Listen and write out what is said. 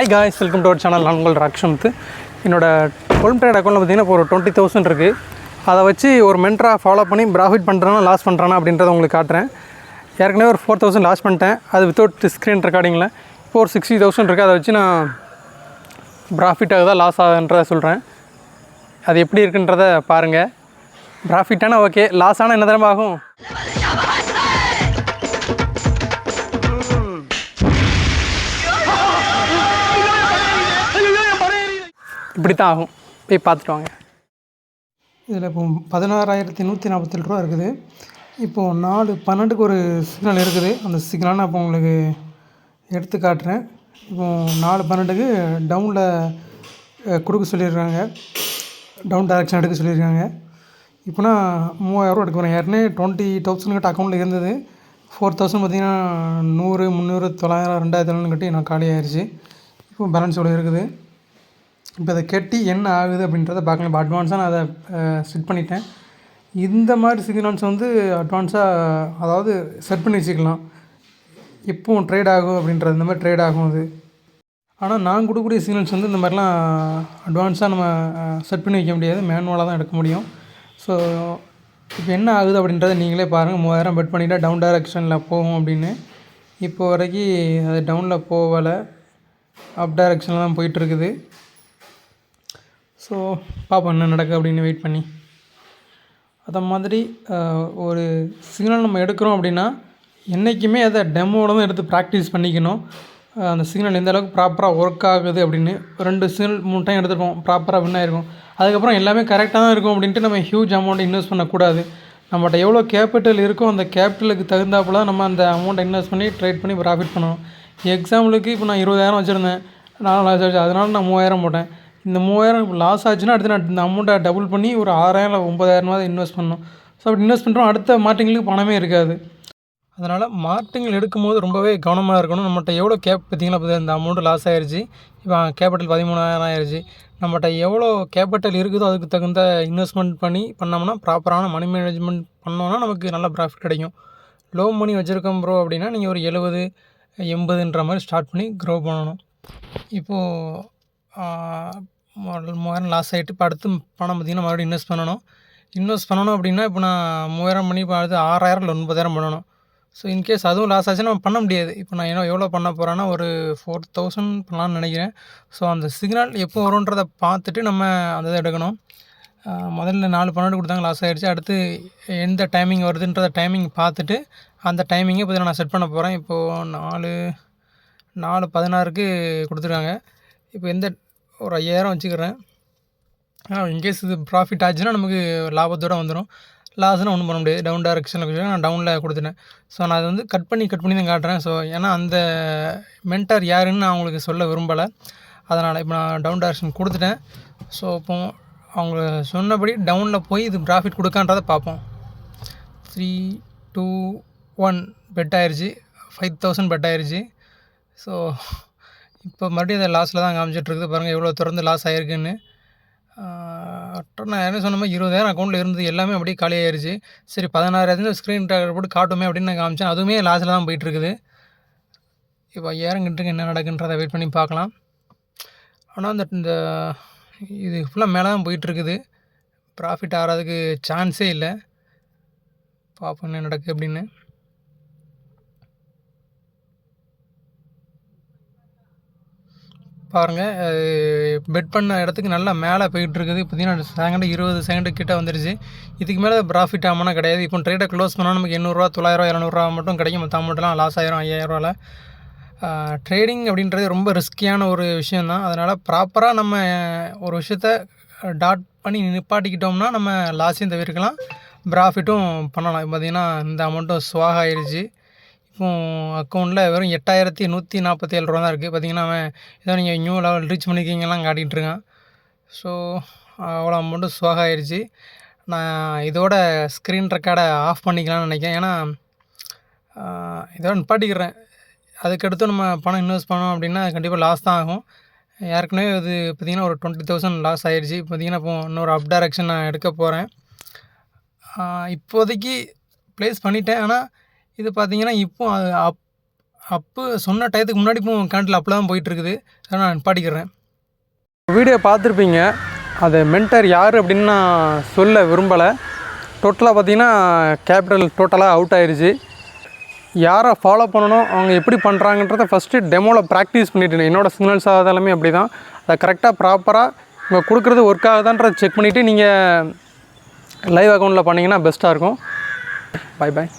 Hi guys welcome to our channel நான் உங்கள் ரக்ஷந்த் என்னோட கொலம் ட்ரேட் அக்கௌண்ட்டில் பார்த்தீங்கன்னா இப்போ ஒரு டுவெண்ட்டி தௌசண்ட் இருக்குது அதை வச்சு ஒரு மென்ட்ராக ஃபாலோ பண்ணி ப்ராஃபிட் பண்ணுறானா லாஸ் பண்ணுறானா அப்படின்றத உங்களுக்கு காட்டுறேன். ஏற்கனவே ஒரு ஃபோர் தௌசண்ட் லாஸ் பண்ணிட்டேன். அது வித்தவுட் ஸ்க்ரீன் ரெக்கார்டிங்கில் இப்போ ஒரு சிக்ஸ்டி தௌசண்ட் இருக்குது அதை வச்சு நான் ப்ராஃபிட் ஆகுதா லாஸ் ஆகுதுன்றதை சொல்கிறேன் அது எப்படி இருக்குன்றத பாருங்கள் ப்ராஃபிட்டானா ஓகே லாஸ் ஆனால் என்ன தரமா இப்படி தான் ஆகும். போய் பார்த்துட்டு வாங்க. இதில் இப்போ பதினாறாயிரத்தி நூற்றி நாற்பத்தெட்டு ரூபா இருக்குது. இப்போது நாலு பன்னெண்டுக்கு ஒரு சிக்னல் இருக்குது. அந்த சிக்னல் நான் இப்போ உங்களுக்கு எடுத்து காட்டுறேன். இப்போது நாலு பன்னெண்டுக்கு டவுனில் கொடுக்க சொல்லியிருக்காங்க. டவுன் டைரக்ஷன் எடுக்க சொல்லியிருக்காங்க. இப்போனா மூவாயிரரூவா எடுக்க போகிறேன் ஏற்கனவே டுவெண்ட்டி தௌசண்ட் கிட்ட அக்கௌண்ட்டில் இருந்தது. ஃபோர் தௌசண்ட் பார்த்திங்கன்னா நூறு முந்நூறு தொள்ளாயிரம் ரெண்டாயிரத்தி கட்டி நான் காலி ஆயிடுச்சு இப்போ பேலன்ஸ் இவ்வளோ இருக்குது? இப்போ அதை கட்டி என்ன ஆகுது அப்படின்றத பார்க்கலாம். இப்போ அட்வான்ஸாக நான் அதை செட் பண்ணிட்டேன். இந்த மாதிரி சிக்னல்ஸ் வந்து அட்வான்ஸாக அதாவது செட் பண்ணி வச்சுக்கலாம். எப்பவும் ட்ரேட் ஆகும் அப்படின்றது இந்த மாதிரி ட்ரேட் ஆகும் அது. ஆனால் நான் கொடுக்கக்கூடிய சிக்னல்ஸ் வந்து இந்த மாதிரிலாம் அட்வான்ஸாக நம்ம செட் பண்ணி வைக்க முடியாது. மேனுவலாக தான் எடுக்க முடியும். ஸோ இப்போ என்ன ஆகுது அப்படின்றத நீங்களே பாருங்கள் மூவாயிரம் பெட் பண்ணிவிட்டால் டவுன் டைரக்ஷனில் போகும் அப்படின்னு. இப்போ வரைக்கும் அது டவுனில் போகலை. அப் டைரக்ஷனில் தான் போயிட்டுருக்குது ஸோ பார்ப்போம் என்ன நடக்குது அப்படின்னு வெயிட் பண்ணி. அதை மாதிரி ஒரு சிக்னல் நம்ம எடுக்கிறோம் அப்படின்னா என்றைக்குமே அதை டெமோவில் தான் எடுத்து ப்ராக்டிஸ் பண்ணிக்கணும். அந்த சிக்னல் எந்த அளவுக்கு ப்ராப்பராக ஒர்க் ஆகுது அப்படின்னு ரெண்டு சிக்னல் மூணு டைம் எடுத்துருப்போம். ப்ராப்பராக வின் ஆயிருக்கும். அதுக்கப்புறம் எல்லாமே கரெக்டாக தான் இருக்கும் அப்படின்ட்டு நம்ம ஹியூஜ் அமௌண்ட் இன்வெஸ்ட் பண்ணக்கூடாது. நம்மகிட்ட எவ்வளோ கேபிட்டல் இருக்கோ அந்த கேபிட்டலுக்கு தகுந்தாப்புல நம்ம அந்த அமௌண்ட்டை இன்வெஸ்ட் பண்ணி ட்ரேட் பண்ணி ப்ராஃபிட் பண்ணணும். எக்ஸாம்பிளுக்கு இப்போ நான் இருபதாயிரம் வச்சுருந்தேன். நாலு லட்சம் வச்சு அதனால நான் மூவாயிரம் போட்டேன். இந்த மூவாயிரம் இப்போ லாஸ் ஆச்சுன்னா அடுத்து நான் இந்த அமௌண்ட்டை டபுள் பண்ணி ஒரு ஆறாயிரம் இல்லை ஒம்பதாயிரமாவது இன்வெஸ்ட் பண்ணணும். ஸோ அப்படி இன்வெஸ்ட் பண்ணுறோம் அடுத்த மார்ட்டிங்களுக்கு பணமே இருக்காது. அதனால் மார்ட்டிங்கள் எடுக்கும்போது ரொம்பவே கவனமாக இருக்கணும். நம்மகிட்ட எவ்வளோ கேப் பார்த்தீங்களா இந்த அமௌண்ட்டு லாஸ் ஆயிடுச்சு இப்போ கேபிட்டல் பதிமூணாயிரம் ஆயிடுச்சு நம்மகிட்ட எவ்வளோ கேபிட்டல் இருக்குதோ அதுக்கு தகுந்த இன்வெஸ்ட்மெண்ட் பண்ணி பண்ணோம்னா ப்ராப்பரான மணி மேனேஜ்மெண்ட் பண்ணோம்னா நமக்கு நல்ல ப்ராஃபிட் கிடைக்கும். லோ மணி வச்சுருக்கோம் ப்ரோ அப்படின்னா நீங்கள் ஒரு எழுபது எண்பதுன்ற மாதிரி ஸ்டார்ட் பண்ணி க்ரோ பண்ணணும். இப்போது மூவாயிரம் லாஸ் ஆகிட்டு இப்போ அடுத்து பணம் பார்த்திங்கன்னா மறுபடியும் இன்வெஸ்ட் பண்ணணும். இன்வெஸ்ட் பண்ணணும் அப்படின்னா இப்போ நான் மூவாயிரம் பண்ணி இப்போ அடுத்து ஆறாயிரம் இல்லை ஒன்பதாயிரம் பண்ணணும். ஸோ இன்கேஸ் அதுவும் லாஸ் ஆச்சுன்னா நம்ம பண்ண முடியாது. இப்போ நான் என்ன எவ்வளோ பண்ண போகிறேன்னா ஒரு ஃபோர் தௌசண்ட் பண்ணலான்னு நினைக்கிறேன். ஸோ அந்த சிக்னல் எப்போ வரும்ன்றதை பார்த்துட்டு நம்ம அந்த இதை எடுக்கணும். முதல்ல நாலு பன்னெண்டு கொடுத்தாங்க லாஸ் ஆகிடுச்சு அடுத்து எந்த டைமிங் வருதுன்றத டைமிங் பார்த்துட்டு அந்த டைமிங்கை இப்போ நான் செட் பண்ண போகிறேன் இப்போது நாலு நாலு பதினாறுக்கு கொடுத்துருக்காங்க. இப்போ எந்த ஒரு ஐயாயிரம் வச்சுக்கிறேன். இன்கேஸ் இது ப்ராஃபிட் ஆச்சுன்னா நமக்கு லாபத்தோடு வந்துடும் லாஸ்னால் ஒன்றும் பண்ண முடியாது. டவுன் டைரக்ஷனில் நான் டவுனில் கொடுத்துட்டேன். ஸோ நான் அதை வந்து கட் பண்ணி கட் பண்ணி தான் காட்டுறேன். ஸோ ஏன்னா அந்த மென்டர் யாருன்னு நான் அவங்களுக்கு சொல்ல விரும்பலை. அதனால் இப்போ நான் டவுன் டேரக்ஷன் கொடுத்துட்டேன். ஸோ இப்போ அவங்க சொன்னபடி டவுனில் போய் இது ப்ராஃபிட் கொடுக்கான்றதை பார்ப்போம். த்ரீ டூ ஒன் பெட் ஆயிடுச்சு ஃபைவ் தௌசண்ட் பெட் ஆயிடுச்சு ஸோ இப்போ மறுபடியும் அதை லாஸில் தான் காமிச்சிட்ருக்குது. பாருங்கள் எவ்வளோ திறந்து லாஸ் ஆகிருக்குன்னு நான் என்ன சொன்ன மாதிரி இருபதாயிரம் அக்கௌண்ட்டில் இருந்தது. எல்லாமே அப்படியே காலியாயிருச்சு சரி பதினாறாயிரத்து ஸ்க்ரீன் ட்ராக்கர் போட்டு காட்டுமே அப்படின்னு நான் காமிச்சேன். அதுவுமே லாஸில் தான் போயிட்டுருக்குது இப்போ ஐயாயிரம் கிட்ட என்ன நடக்குன்றதை வெயிட் பண்ணி பார்க்கலாம். ஆனால் அந்த இந்த இது ஃபுல்லாக மேலே தான் போயிட்டுருக்குது ப்ராஃபிட் ஆகிறதுக்கு சான்ஸே இல்லை. பார்ப்போம் என்ன நடக்குது அப்படின்னு. பாருங்கள் பெட் பண்ண இடத்துக்கு நல்லா மேலே போயிட்டு இருக்குது பார்த்தீங்கன்னா செகண்டு இருபது செகண்டு கிட்ட வந்துருச்சு. இதுக்கு மேலே ப்ராஃபிட் ஆகும்னா கிடையாது. இப்போ ட்ரேடை க்ளோஸ் பண்ணால் நமக்கு எண்ணூறுரூவா தொள்ளாயிரம் இரநூறுவா மட்டும் கிடைக்கும். மற்ற அமௌண்ட்லாம் லாஸ் ஆயிரும் ஐயாயிரரூவாவில் ட்ரேடிங் அப்படின்றது ரொம்ப ரிஸ்கியான ஒரு விஷயந்தான் அதனால் ப்ராப்பராக நம்ம ஒரு விஷயத்த டாட் பண்ணி நிப்பாட்டிக்கிட்டோம்னா நம்ம லாஸையும் தவிர்க்கலாம். ப்ராஃபிட்டும் பண்ணலாம். பார்த்திங்கன்னா இந்த அமௌண்ட்டும் ஸ்வாக ஆயிடுச்சு இப்போ அக்கௌண்ட்டில் வெறும் எட்டாயிரத்தி நூற்றி நாற்பத்தி ஏழு ரூபா தான் இருக்குது பார்த்தீங்கன்னா அவன் ஏதோ நீங்கள் நியூ லெவல் ரீச் பண்ணிக்கிங்கலாம் காட்டிகிட்டு இருக்கான். ஸோ அவ்வளோ அமௌண்ட்டு ஸ்வாக் ஆயிடுச்சு நான் இதோட ஸ்க்ரீன் ரெக்கார்டை ஆஃப் பண்ணிக்கலாம்னு நினைக்கிறேன். ஏன்னா இதோட நிப்பாட்டிக்கிறேன். அதுக்கடுத்து நம்ம பணம் இன்வெஸ்ட் பண்ணோம் அப்படின்னா கண்டிப்பாக லாஸ் தான் ஆகும். ஏற்கனவே இது பார்த்திங்கன்னா ஒரு டுவெண்ட்டி தௌசண்ட் லாஸ் ஆகிடுச்சு பார்த்திங்கன்னா இப்போ இன்னொரு அப் டைரக்ஷன் நான் எடுக்க போகிறேன் இப்போதைக்கு ப்ளேஸ் பண்ணிட்டேன். ஆனால் இது பார்த்தீங்கன்னா இப்போ அப் அப்போ சொன்ன டயத்துக்கு முன்னாடி இப்போ கரண்ட்டில் அப்போ தான் போயிட்டுருக்குது. அதை நான் நிப்பாட்டிக்கிறேன். வீடியோ பார்த்துருப்பீங்க. அது மென்டர் யார் அப்படின்னு நான் சொல்ல விரும்பலை. டோட்டலாக பார்த்தீங்கன்னா கேபிட்டல் டோட்டலாக அவுட் ஆயிடுச்சு யாரை ஃபாலோ பண்ணணும் அவங்க எப்படி பண்ணுறாங்கன்றத ஃபஸ்ட்டு டெமோவில் ப்ராக்டிஸ் பண்ணிட்டு என்னோடய சிக்னல்ஸ் ஆகாதாலுமே அப்படி தான் அதை கரெக்டாக ப்ராப்பராக இங்கே கொடுக்குறது ஒர்க் ஆகுதான்றதை செக் பண்ணிவிட்டு நீங்கள் லைவ் அக்கௌண்ட்டில் பண்ணிங்கன்னா பெஸ்ட்டாக இருக்கும். Bye bye